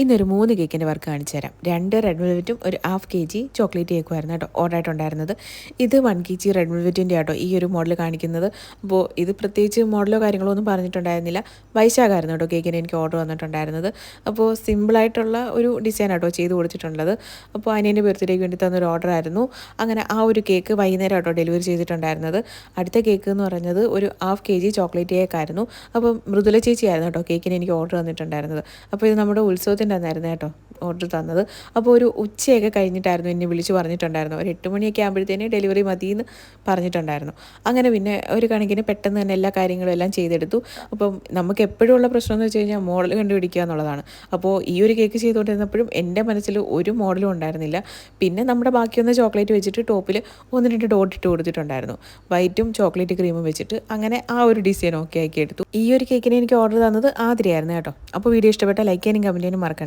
ഇന്നൊരു മൂന്ന് കേക്കിന്റെ വർക്ക് കാണിച്ചു തരാം. രണ്ട് റെഡ് വെൽവെറ്റും ഒരു ഹാഫ് കെ ജി ചോക്ലേറ്റ് കേക്കുമായിരുന്നു കേട്ടോ ഓർഡർ ആയിട്ടുണ്ടായിരുന്നത് ഇത് വൺ കെ ജി റെഡ് വെൽവെറ്റിന്റെ ആട്ടോ ഈ ഒരു മോഡൽ കാണിക്കുന്നത്. അപ്പോൾ ഇത് പ്രത്യേകിച്ച് മോഡലോ കാര്യങ്ങളോ ഒന്നും പറഞ്ഞിട്ടുണ്ടായിരുന്നില്ല. വൈശാഖായിരുന്നു കേട്ടോ കേക്കിന് എനിക്ക് ഓർഡർ വന്നിട്ടുണ്ടായിരുന്നത്. അപ്പോൾ സിമ്പിളായിട്ടുള്ള ഒരു ഡിസൈൻ ആട്ടോ ചെയ്ത് കൊടുത്തിട്ടുള്ളത്. അപ്പോൾ അനിയന്റെ ബർത്ത്ഡേക്ക് വേണ്ടി തന്നൊരു ഓർഡർ ആയിരുന്നു. അങ്ങനെ ആ ഒരു കേക്ക് വൈകുന്നേരം ആട്ടോ ഡെലിവറി ചെയ്തിട്ടുണ്ടായിരുന്നത്. അടുത്ത കേക്ക് എന്ന് പറഞ്ഞത് ഒരു half K G chocolate cake ആയിരുന്നു. അപ്പോൾ മൃദുല ചേച്ചിയായിരുന്നു കേട്ടോ കേക്കിന് എനിക്ക് ഓർഡർ വന്നിട്ടുണ്ടായിരുന്നത്. അപ്പോൾ ഇത് നമ്മുടെ ഉത്സവത്തിന്റെ അന്നായിരുന്നു കേട്ടോ. ഓർഡർ തന്നത്. അപ്പോൾ ഒരു ഉച്ചയൊക്കെ കഴിഞ്ഞിട്ടായിരുന്നു എന്നെ വിളിച്ച് പറഞ്ഞിട്ടുണ്ടായിരുന്നു ഒരു എട്ട് മണിയൊക്കെ ആകുമ്പോഴത്തേന് ഡെലിവറി മതി എന്ന് പറഞ്ഞിട്ടുണ്ടായിരുന്നു. അങ്ങനെ പിന്നെ ഒരു കണക്കിന് പെട്ടെന്ന് തന്നെ എല്ലാ കാര്യങ്ങളും എല്ലാം ചെയ്തെടുത്തു. അപ്പം നമുക്ക് എപ്പോഴും ഉള്ള പ്രശ്നം എന്ന് വെച്ച് കഴിഞ്ഞാൽ മോഡൽ കണ്ടുപിടിക്കുക എന്നുള്ളതാണ്. അപ്പോൾ ഈ ഒരു കേക്ക് ചെയ്തുകൊണ്ടിരുന്നപ്പോഴും എന്റെ മനസ്സിൽ ഒരു മോഡലും ഉണ്ടായിരുന്നില്ല. പിന്നെ നമ്മുടെ ബാക്കിയൊന്ന് ചോക്ലേറ്റ് വെച്ചിട്ട് ടോപ്പിൽ ഒന്ന് രണ്ട് ഡോട്ട് ഇട്ട് കൊടുത്തിട്ടുണ്ടായിരുന്നു. വൈറ്റും ചോക്ലേറ്റ് ക്രീമും വെച്ചിട്ട് അങ്ങനെ ആ ഒരു ഡിസൈൻ ഓക്കെ ആക്കി എടുത്തു. ഈ ഒരു കേക്കിനെ എനിക്ക് ഓർഡർ തന്നത് ആതിരയായിരുന്നു കേട്ടോ. അപ്പോൾ വീഡിയോ ഇഷ്ടപ്പെട്ട ലൈക്ക് ചെയ്യാനും കമന്റ് ചെയ്യാനും മറക്കണ്ട.